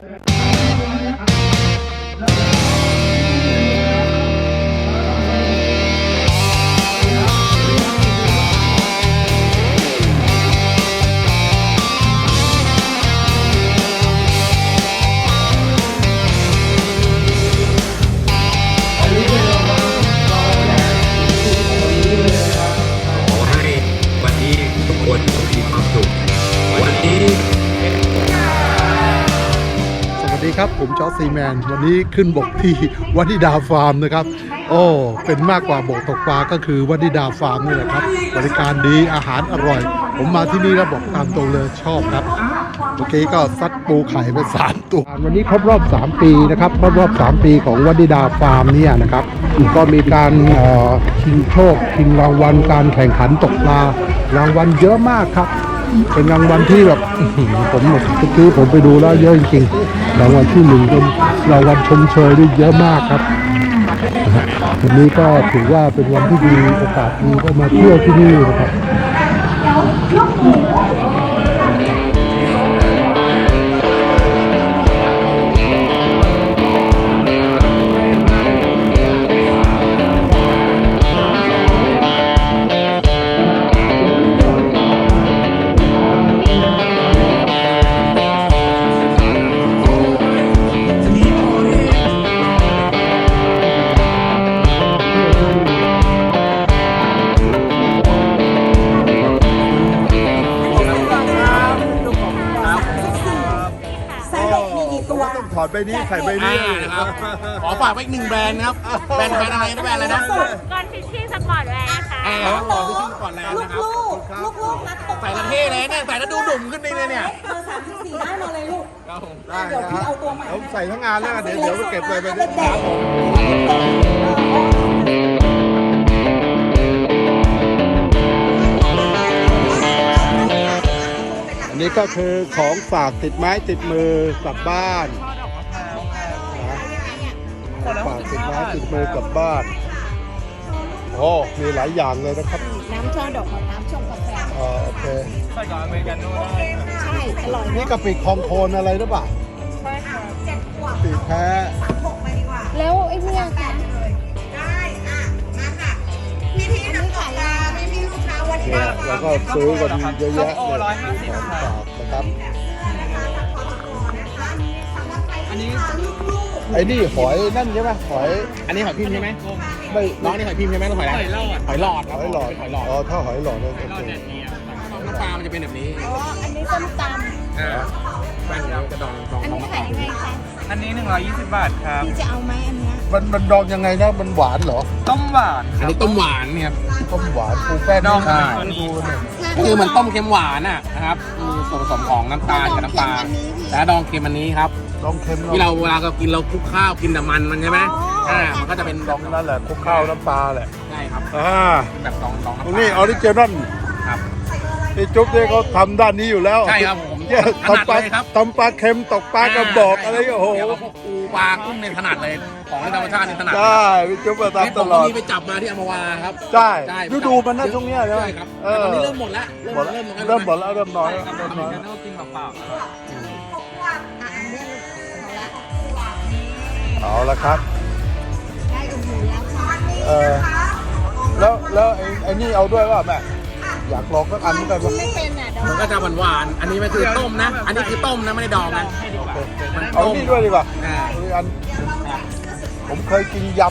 ข ผมจอร์ซีแมน วันนี้ขึ้นบกที่วันิดาฟาร์มนะครับ โอ้เป็นมากกว่าบกตกปลาก็คือวันิดาฟาร์มนี่แหละครับบริการดีอาหารอร่อย ผมมาที่นี่แล้วบอกตามตรงเลยชอบครับเมื่อกี้ก็ซัดปูไข่ไปสามตัววันนี้ครบรอบ 3 ปีนะครับครบรอบ 3 ปีของวันิดาฟาร์มเนี่ยนะครับก็มีการชิงโชคชิงรางวัลการแข่งขันตกปลารางวัลเยอะมากครับ เป็นรางวัลที่แบบผมเมื่อกี้ผมไปดูแล้วเยอะจริงๆรางวัลที่หนึ่งเป็นรางวัลชมเชยด้วยเยอะมากครับวันนี้ก็ถือว่าเป็นวันที่ดีโอกาสดีก็มาเที่ยวที่นี่นะครับ ใบนี้ใส่ใบอ่านี้นะครับขอฝากไว้อีกหนึ่งแบรนด์นะครับ แบรนด์แบรนด์อะไรนะแบรนด์อะไรนะ ก่อนฟิชชี่สปอร์ตแวร์ค่ะ อ่าขอที่ชื่อก่อนแลนด์ลูนะกครับ ลูกลูกลูกนักตกใส่ละเท่เลยเนี่ยใส่แล้วดูหนุ่มขึ้นเลยเนี่ย เบอร์สามสิบสี่ได้มาเลยลูก ครับผม ได้เดี๋ยวพี่เอาตัวใหม่ผมใส่ทั้งงานแล้วเดี๋ยวเดี๋ยวไปเก็บเลยไปเด็กด้วยๆอันนี้ก็คือของฝากติดไม้ติดมือกลับบ้าน ติดไม้ติดมือกลับบ้านโอ้มีหลายอย่างเลยนะครับน้ำช่อดอกมะพร้าวชงกาแฟอ่าโอเคใช่อร่อยนี่กะปิคองโคนอะไรหรือเปล่าใช่ค่ะเจ็ดขวบกะปิแท้แล้วไอ้เนี่ยค่ะได้อะมาค่ะพี่พี่ๆนักตกปลาพี่พี่ๆลูกค้าวันนี้เนี่ยแล้วก็ซื้อกันเยอะแยะเลยของฝากนะครับอันนี้ ไอ้นี่หอยนั่นใช่ไหมหอยอันนี้หอยพิมพ์ใช่ไหมไม่น้องนี่หอยพิมพ์ใช่ไหมหรือหอยอะไรหอยหลอดหอยหลอดหอยหลอดอ๋อถ้าหอยหลอดเนี่ยโอเคน้ำปลามันจะเป็นแบบนี้อ๋ออันนี้ส้มตอ่าแป้งเราจะดองดองำอันดองนี้มะกขาอยกยังไงคะอันนี้ 120 บาทครับพี่จะเอาไหมอันเนี้ยมันมันดองยังไงนะมันหวานเหรอต้มหวานอันนี้ต้มหวานเนี่ยครับต้มหวานปูแป้งดองใช่อันนี้ดูเนี่ยก็คือมันต้มเค็มหวานน่ะนะครับมี ส่วนผสมของน้ำตาลกับน้ำปลาแต่ดองเค็มอันนี้ครับดองเค็มที่เราเวลาเรากินเราคลุกข้าวกินแต่มันมันใช่ไหมอ่ามันก็จะเป็นดองนั่นแหละคลุกข้าวน้ำปลาแหละใช่ครับอ่าแบบดองดองตรน้ำงปนี้ลาออริจินอลครับพี่จุ๊บเนี่ยเขาทำด้านนี้อยู่แล้ว ใช่ครับผม เนี่ยถนัดทำปลาเลยครับทำปลาเค็มตกปลากระบอกอะไรโอ้โห เดี๋ยวพวกปูปลากุ้งเนี่ยถนัดเลย ของในธรรมชาตินี่ถนัดใช่พี่จุ๊บมานี่ทำผตมลก็อด มีไปจับมาที่อัมพวาครับใช่ใช่ดูดูมันนะช่วงเนี้ยใช่ไหมใช่ครับเอแต่อ ตอนนี้เริ่มหมดแล้วหมดแล้วเริ่มเริ่มหมดแล้วเริ่มน้อยใช่ครับเริ่มน้อยจะต้องกินเปล่าๆอร่อยอะอันเนี้ยลูกเอาละเอาละครับได้อุ่นหมูแล้วค่ะเออแล้วแล้วไอ้ไอ้นี่เอาด้วยว่าแม่ อยากลองสักอันเหมือนกันว่าไม่เป็นอะดอกมันก็จะหวานหวานๆอันนี้มันคือต้มนะ อันนี้คือต้มนะไม่ได้ดองนะมันเอาต้มนี่ด้วยดีกว่าอ่าอีกอันผมเคยกินย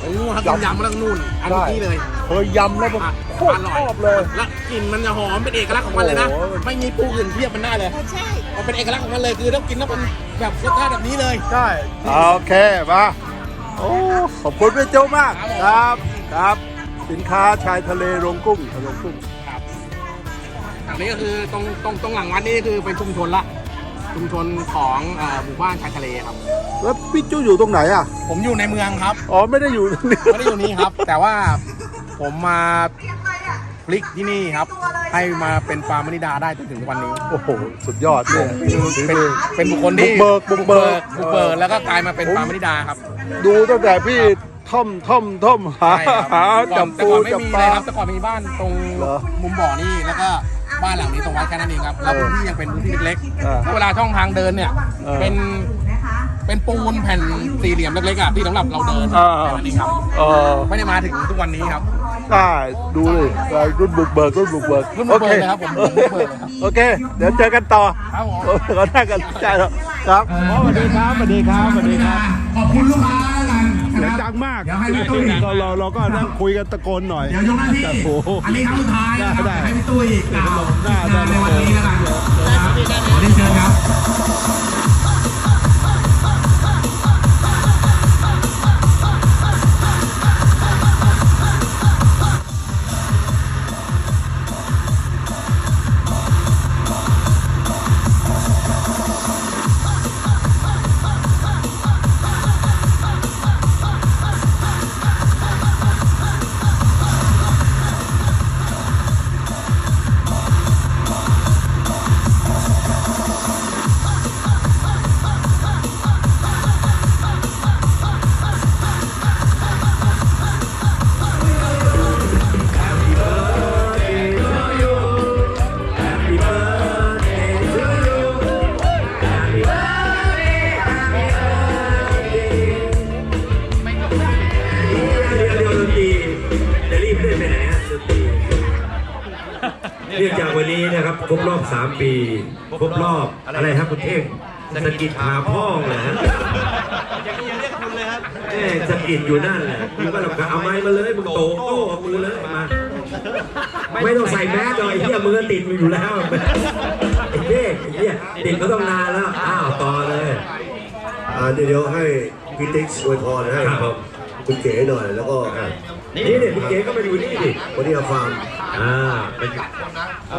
โอ้โหครับกินยำมาตั้งนู่น อันนี้เลยำเคยยำแล้วผมอะโคตรชอบเลย และกลิ่นมันจะหอมเป็นเอกลักษณ์ของมันเลยนะ โอ้โห ไม่มีปูอื่นเทียบมันได้เลยเออใช่มันเป็นเอกลักษณ์ของมันเลยคือต้องกินต้องเป็นแบบรสชาติแบบนี้เลย ใช่โอเคมาโอ้ขอบคุณพี่โจมากครับครับ สินค้าชายทะเลโรงกุ้งโรงกุ้งครับ อันนี้ก็คือตรงตรงตรงหลังวัดนี่คือเป็นชุมชนละชุมชนของเอ่อหมู่บ้านชายทะเลครับ แล้วพี่จูอยู่ตรงไหนอะ ผมอยู่ในเมืองครับอ๋อไม่ได้อยู่ตรงนี้ไม่ได้อยู่นี้ครับ แต่ว่าผมมาพลิกที่นี่ครับ ให้มาเป็นฟาร์มมนิดาได้จนถึงวันนี้โอ้โห สุดยอดเลยเป็นเป็นบุคคลที่บุกเบิกบุกเบิก บุกเบิกแล้วก็กลายมาเป็นฟาร์มมนิดาครับ ดูตั้งแต่พี่ท่อมท่อมท่อมหาใช่ครับหาจับแต่ปูก่อนไม่จับมีปเลลา ยครับแต่ก่อนมีบ้านตรงเหรอ มุมบ่อนี่แล้วก็ บ้านหลังนี้ตรงวัดแค่นั้นเองครับแล้วพื้นที่ยังเป็นพื้นที่เล็กเออ ๆถ้าเวลาช่องทางเดินเนี่ยเออ เป็นเป็นปูนแผ่นสี่เหลี่ยมเล็กๆอะที่สำหรับเราเดินเออแค่นั้นเองครับเออไม่ได้มาถึงทุกวันนี้ครับ ได้ดูเลยรุ่นบุกเบิกรุ่นบุกเบิกรุ่นบุกเบิกเลยครับผมรุ่นบุกเบิกเลยครับ โอเค เดี๋ยวเจอกันต่อครับผมเราได้กันใจแล้วครับสวัสดีครับสวัสดีครับสวัสดีครับ ขอบคุณลูกค้าแล้วกันเสียนะงคดัรับงมากเดี๋ยวให้พี่ตุ้ยเราเราเราก็นั่งคุยกันตะโกนหน่อย เดี๋ยวยกหน้าที่โอ้โหอันนี้ครั้งสุดท้ายนะครับได้ให้พี่ตุ้ยกล่าวได้ได้ในวันนี้แล้วกันนะครับขอเรียนเชิญครับ องจากวันนี้นะครับครบรอบ 3 ปีครบรอบอะไรครับคุณเท่งสะกิดขาพ่องเลยฮะแม่สะกิดอยู่นั่นแหละมึงก็เราเอาไม้มาเลยมึงโตโต้กับมือเลยมา ไม่ต้องใส่แมสเลยไอ้เหี้ยมือติดอยู่แล้วไอ้เด็กไอ้เหี้ยติดก็ต้องนานแล้วอ้าวต่อเลยอ่าเดี๋ยวให้พี่ติ๊กอวยพรให้ครับผมคุณเก๋หน่อยแล้วก็ นี่เนี่ยพี่เก๋ก็มาอยู่นี่ดิวันนี้ฟาร์มอ่าเป็น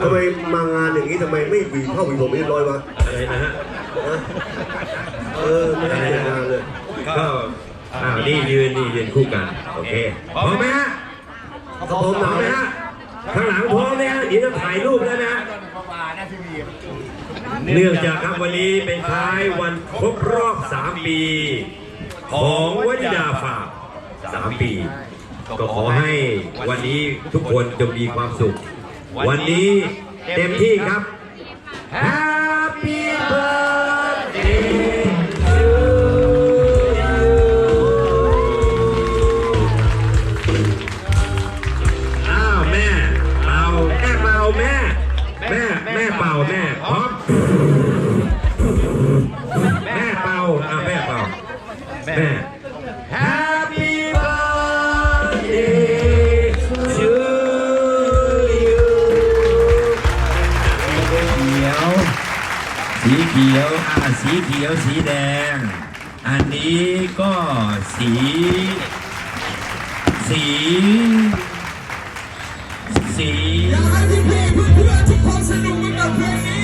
ทำไมมางานอย่างนี้ทำไมไม่หวีเข้าหวีผมเรียบร้อยวะอะไรนะฮะนะเออไม่ได้เจองานเลยก็อ่านี่ยืนนี่ยืนคู่กันโอเคพร้อมไหมฮะครับผมพร้อมไหมฮะข้างหลังพร้อมไหมฮะเดี๋ยวจะถ่ายรูปแล้วนะเนื่องจากครับวันนี้เป็นท้ายวันครบรอบ 3 ปี ของวนิดาฝาก3ปี ก็ขอให้วันนี้ทุกคนจงมีความสุข วันนี้เต็มที่ครับ Happy birthday to you อ้าวแม่เป่าแม่เป่าแม่ แม่แม่เป่าแม่พร้อม สีเขียวสีเขียวอ่าสีเขียวสีแดง อันนี้ก็สี สี สี อยากให้พี่ๆเพื่อนๆทุกคนสนุกไปกับเพลงนี้